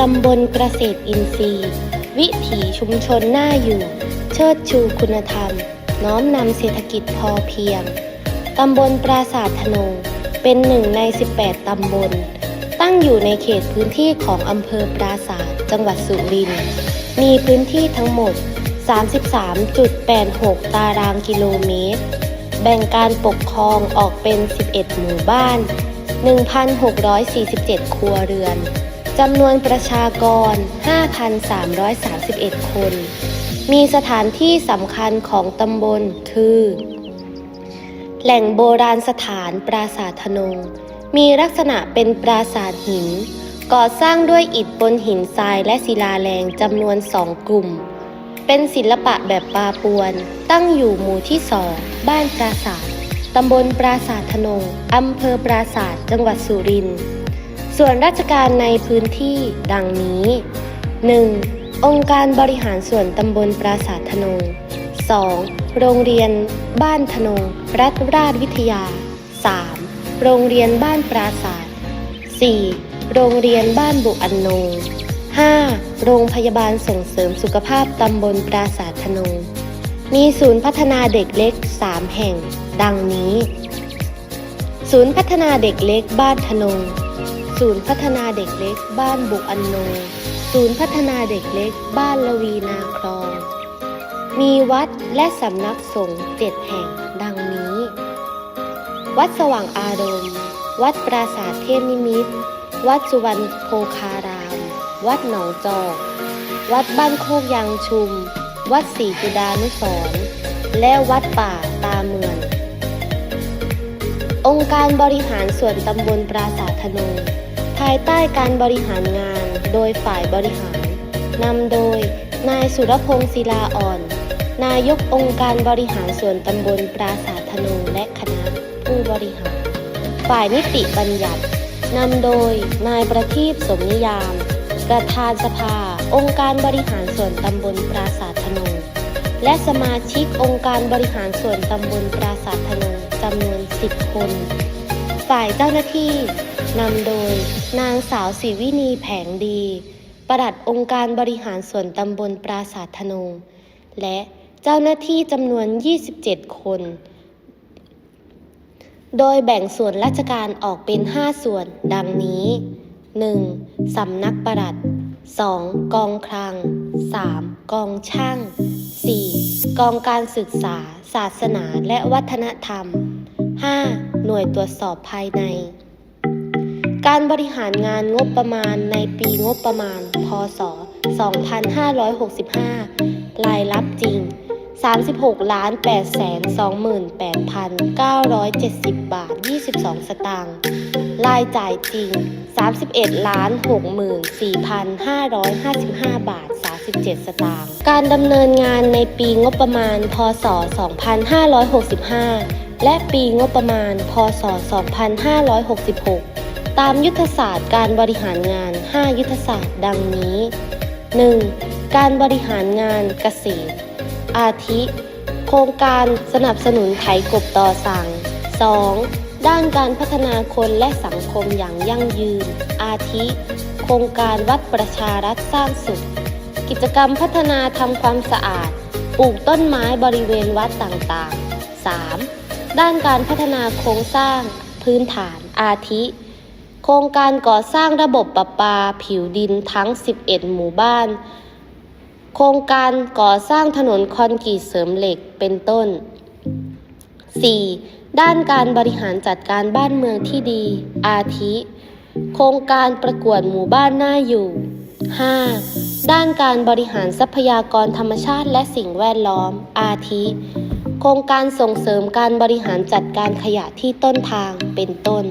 ตำบลเกษตรอินทรีย์ วิถีชุมชนน่าอยู่ เชิดชูคุณธรรม น้อมนำเศรษฐกิจพอเพียง ตำบลปราสาทธนงเป็นหนึ่งใน 18 ตำบล ตั้งอยู่ในเขตพื้นที่ของอำเภอปราสาทจังหวัดสุรินทร์มีพื้นที่ทั้งหมด 33.86 ตารางกิโลเมตร แบ่งการปกครองออกเป็น 11 หมู่บ้าน 1,647 ครัวเรือน จำนวนประชากร 5,331 คน มีสถานที่สำคัญของตำบลคือ แหล่งโบราณสถานปราสาทธนง มีลักษณะเป็นปราสาทหิน ก่อสร้างด้วยอิฐบนหินทรายและศิลาแรงจำนวนสองกลุ่ม เป็นศิลปะแบบปาปวน ตั้งอยู่หมู่ที่สองบ้านปราสาทตำบลปราสาทธนงอำเภอปราสาทจังหวัดสุรินทร์ ส่วนราชการในพื้นที่ดังนี้ 1. องค์การบริหารส่วนตำบลปราสาทธนง 2. โรงเรียนบ้านธนง รัฐราชวิทยา 3. โรงเรียนบ้านปราสาท 4. โรงเรียนบ้านบุอันนง 5. โรงพยาบาลส่งเสริมสุขภาพตำบลปราสาทธนง มีศูนย์พัฒนาเด็กเล็ก 3 แห่ง ดังนี้ ศูนย์พัฒนาเด็กเล็กบ้านธนง ศูนย์พัฒนาเด็กเล็ก บ้านบุกอันโน ศูนย์พัฒนาเด็กเล็ก บ้านละวีนาคลอง มีวัดและสำนักสงฆ์เจ็ดแห่งดังนี้ วัดสว่างอารมณ์ วัดปราสาทเทพนิมิตร วัดสุวรรณโพคาราม วัดหนองจอก วัดบ้านโคกยางชุม วัดศรีจุดานุสรณ์และวัดป่าตาเมือง องค์การบริหารส่วนตำบลปราสาทธนงภายใต้การบริหารงานโดยฝ่ายบริหาร นำโดย นายสุรพงศ์ศิลาอ่อน นายกองค์การบริหารส่วนตำบลปราสาทธนงและคณะผู้บริหาร ฝ่ายนิติบัญญัติ นำโดย นายประทีปสมนิยาม ประธานสภา องค์การบริหารส่วนตำบลปราสาทธนงและสมาชิกองค์การบริหารส่วนตำบลปราสาทธนงจำนวน 10คน ฝ่ายเจ้าหน้าที่นำโดยนางสาวศิวินีแผงดีปลัดองค์การบริหารส่วนตำบลปราสาทธนง และเจ้าหน้าที่จำนวน 27 คน โดยแบ่งส่วนราชการออกเป็น 5 ส่วนดังนี้ 1. สำนักปลัด 2. กองคลัง 3. กองช่าง 4. กองการศึกษา ศาสนาและวัฒนธรรม 5. หน่วยตรวจสอบภายใน การบริหารงานงบประมาณในปีงบประมาณ พศ 2565 รายรับจริง 36ล้าน8แสน28,970 บาท 22 สตางค์ รายจ่ายจริง 31ล้าน64,555 บาท 37 สตางค์ การดำเนินงานในปีงบประมาณ พศ 2565 และปีงบประมาณ พศ 2566 ตามยุทธศาสตร์การบริหารงาน 5 ยุทธศาสตร์ดังนี้ 1. การบริหารงานเกษตร อาทิ โครงการสนับสนุนไถกบต่อสั่ง 2. ด้านการพัฒนาคนและสังคมอย่างยั่งยืน อาทิ โครงการวัดประชารัฐสร้างสุข กิจกรรมพัฒนาทำความสะอาด ปลูกต้นไม้บริเวณวัดต่างๆ 3. ด้านการพัฒนาโครงสร้างพื้นฐานอาทิ โครงการก่อสร้างระบบประปาผิวดินทั้ง 11 หมู่บ้าน โครงการก่อสร้างถนนคอนกรีตเสริมเหล็กเป็นต้น 4. ด้านการบริหารจัดการบ้านเมืองที่ดี อาทิ โครงการประกวดหมู่บ้านน่าอยู่ 5. ด้านการบริหารทรัพยากรธรรมชาติและสิ่งแวดล้อม อาทิ โครงการส่งเสริมการบริหารจัดการขยะที่ต้นทางเป็นต้น